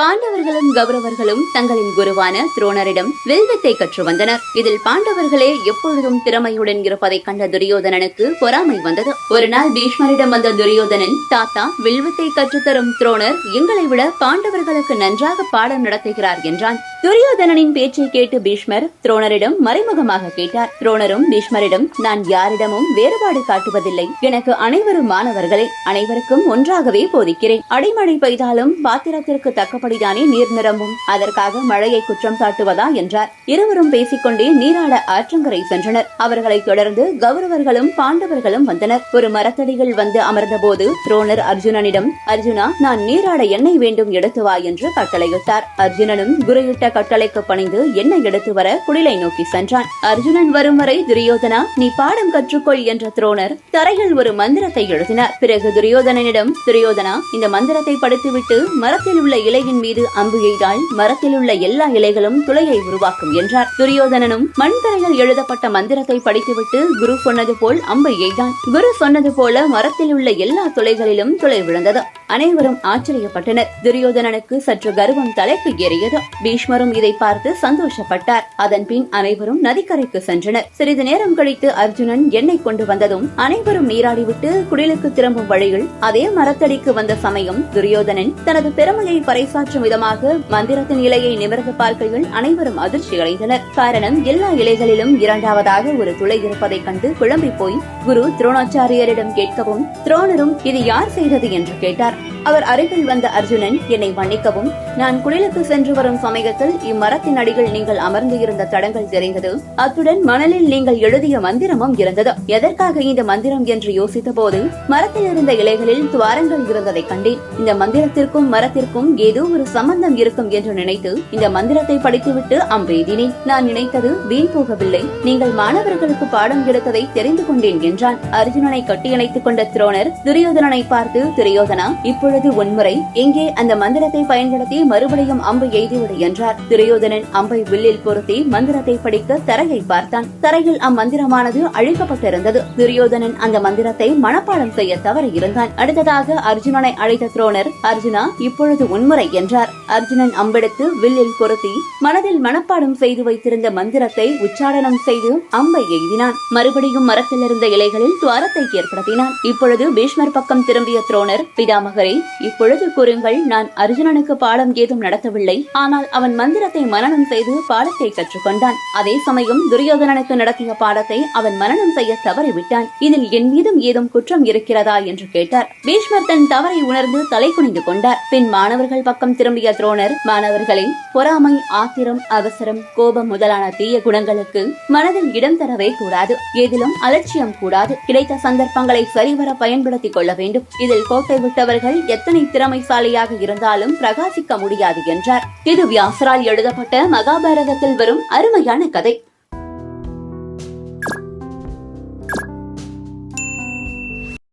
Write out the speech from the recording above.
பாண்டவர்களும் கௌரவர்களும் தங்களின் குருவான துரோணரிடம் வில்வித்தை கற்று வந்தனர். இதில் பாண்டவர்களே எப்பொழுதும் திறமையுடன் இருப்பதை கண்ட துரியோதனனுக்கு பொறாமை வந்தது. ஒரு நாள் பீஷ்மரிடம் வந்த துரியோதனன் தாத்தா வில்வித்தை கற்றுத்தரும் துரோணர் எங்களை விட பாண்டவர்களுக்கு நன்றாக பாடம் நடத்துகிறார் என்றான். துரியோதனனின் பேச்சை கேட்டு பீஷ்மர் துரோணரிடம் மறைமுகமாக கேட்டார். துரோணரும் பீஷ்மரிடம் நான் யாரிடமும் வேறுபாடு காட்டுவதில்லை. எனக்கு அனைவரும் மாணவர்களே. அனைவருக்கும் ஒன்றாகவே போதிக்கிறேன். அடைமழை பெய்தாலும் பாத்திரத்திற்கு தக்கபடிதானே நீர் நிரம்பும்? அதற்காக மழையை குற்றம் சாட்டுவதா என்றார். இருவரும் பேசிக்கொண்டே நீராட ஆற்றங்கரை சென்றனர். அவர்களைத் தொடர்ந்து கௌரவர்களும் பாண்டவர்களும் வந்தனர். ஒரு மரத்தடிகள் வந்து அமர்ந்தபோது துரோணர் அர்ஜுனனிடம் அர்ஜுனா நான் நீராட எண்ணெய் வேண்டும் எடுத்து வா என்று கட்டளையிட்டார். அர்ஜுனனும் குருயிட்ட கட்டளைக்கு பணிந்து எண்ணெய் எடுத்து வர குடிலை நோக்கி சென்றான். அர்ஜுனன் வரும் வரை துரியோதனா நீ பாடம் கற்றுக்கொள் என்ற துரோணர் தரையில் ஒரு மந்திரத்தை எழுதினார். பிறகு துரியோதனனிடம் துரியோதனா இந்த மந்திரத்தை படித்துவிட்டு மரத்தில் உள்ள இலையின் மீது அம்பு எய்தால் மரத்தில் உள்ள எல்லா இலைகளும் துளையை உருவாக்கும் என்றார். துரியோதனனும் மண்தரையில் எழுதப்பட்ட மந்திரத்தை படித்துவிட்டு குரு சொன்னது போல் அம்பை எய்தான். குரு சொன்னது போல மரத்தில் உள்ள எல்லா துளைகளிலும் துளை விழுந்தது. அனைவரும் ஆச்சரியப்பட்டனர். துரியோதனனுக்கு சற்று கர்வம் தலைக்கு ஏறியது. பீஷ்மரும் இதை பார்த்து சந்தோஷப்பட்டார். அதன் பின் அனைவரும் நதிக்கரைக்கு சென்றனர். சிறிது நேரம் கழித்து அர்ஜுனன் எண்ணெய் கொண்டு வந்ததும் அனைவரும் நீராடிவிட்டு குடிலுக்கு திரும்பும் வழியில் அதே மரத்தடிக்கு வந்த சமயம் துரியோதனன் தனது பெருமையை பறைசாற்றும் விதமாக மந்திரத்தின் இலையை நிமிர்ந்து பார்க்கையில் அனைவரும் அதிர்ச்சி அடைந்தனர். காரணம் எல்லா இலைகளிலும் இரண்டாவதாக ஒரு துளை இருப்பதைக் கண்டு குழம்பி போய் குரு துரோணாச்சாரியரிடம் கேட்கவும் துரோணரும் இது யார் செய்தது? என்று கேட்டார். அவர் அருகில் வந்த அர்ஜுனன் என்னை மன்னிக்கவும். நான் குளிலுக்கு சென்று வரும் சமயத்தில் இம்மரத்தின் அடியில் நீங்கள் அமர்ந்து இருந்த தடங்கள் தெரிந்தது. அத்துடன் மணலில் நீங்கள் எழுதிய மந்திரமும் இருந்தது. எதற்காக இந்த மந்திரம்? என்று யோசித்த போது மரத்தில் இருந்த இலைகளில் துவாரங்கள் இருந்ததை கண்டேன். இந்த மந்திரத்திற்கும் மரத்திற்கும் ஏதோ ஒரு சம்பந்தம் இருக்கும் என்று நினைத்து இந்த மந்திரத்தை படித்துவிட்டு அம்பெய்தினேன் நான் நினைத்தது வீண் போகவில்லை. நீங்கள் மாணவர்களுக்கு பாடம் எடுத்ததை தெரிந்து கொண்டேன் என்றான். அர்ஜுனனை கட்டியணைத்துக் கொண்ட துரோணர் துரியோதனனை பார்த்து துரியோதனா இப்பொழுது உன்முறை இங்கே அந்த மந்திரத்தை பயன்படுத்தி மறுபடியும் அம்பு எய்திவிடு என்றார். துரியோதனன் அம்பை வில்லில் பொருத்தி மந்திரத்தை படிக்க தரையை பார்த்தான். தரையில் அம்மந்திரமானது அழிக்கப்பட்டிருந்தது. துரியோதனன் அந்த மந்திரத்தை மனப்பாடம் செய்ய தவறி இருந்தான். அடுத்ததாக அர்ஜுனனை அழைத்த துரோணர் அர்ஜுனா இப்பொழுது உன்முறை என்றார். அர்ஜுனன் அம்பெடுத்து வில்லில் பொருத்தி மனதில் மனப்பாடம் செய்து வைத்திருந்த மந்திரத்தை உச்சாரணம் செய்து அம்பை எய்தினான். மறுபடியும் மரத்தில் இருந்த இலைகளில் துவாரத்தை ஏற்படுத்தினான். இப்பொழுது பீஷ்மர் பக்கம் திரும்பிய துரோணர் பிதாமகரே இப்பொழுது கூறுங்கள் நான் அர்ஜுனனுக்கு பாடம் ஏதும் நடத்தவில்லை. ஆனால் அவன் மந்திரத்தை மனனம் செய்து பாடத்தை கற்றுக்கொண்டான். அதே சமயம் துரியோதனனுக்கு நடத்திய பாடத்தை அவன் மனனம் செய்ய தவறிவிட்டான். இதில் என் மீதும் ஏதும் குற்றம் இருக்கிறதா என்று கேட்டார். பீஷ்மர் தன் தவறை உணர்ந்து தலை குனிந்து கொண்டார். பின் மாணவர்கள் பக்கம் திரும்பிய துரோணர் மாணவர்களே பொறாமை ஆத்திரம் அவசரம் கோபம் முதலான தீய குணங்களுக்கு மனதில் இடம் தரவே கூடாது. எதிலும் அலட்சியம் கூடாது. கிடைத்த சந்தர்ப்பங்களை சரிவர பயன்படுத்திக் கொள்ள வேண்டும். இதில் கோட்டை விட்டவர்கள் எத்தனை திறமைசாலியாக இருந்தாலும் பிரகாசிக்க முடியாது என்றார். இது வியாசரால் எழுதப்பட்ட மகாபாரதத்தில் வரும் அருமையான கதை.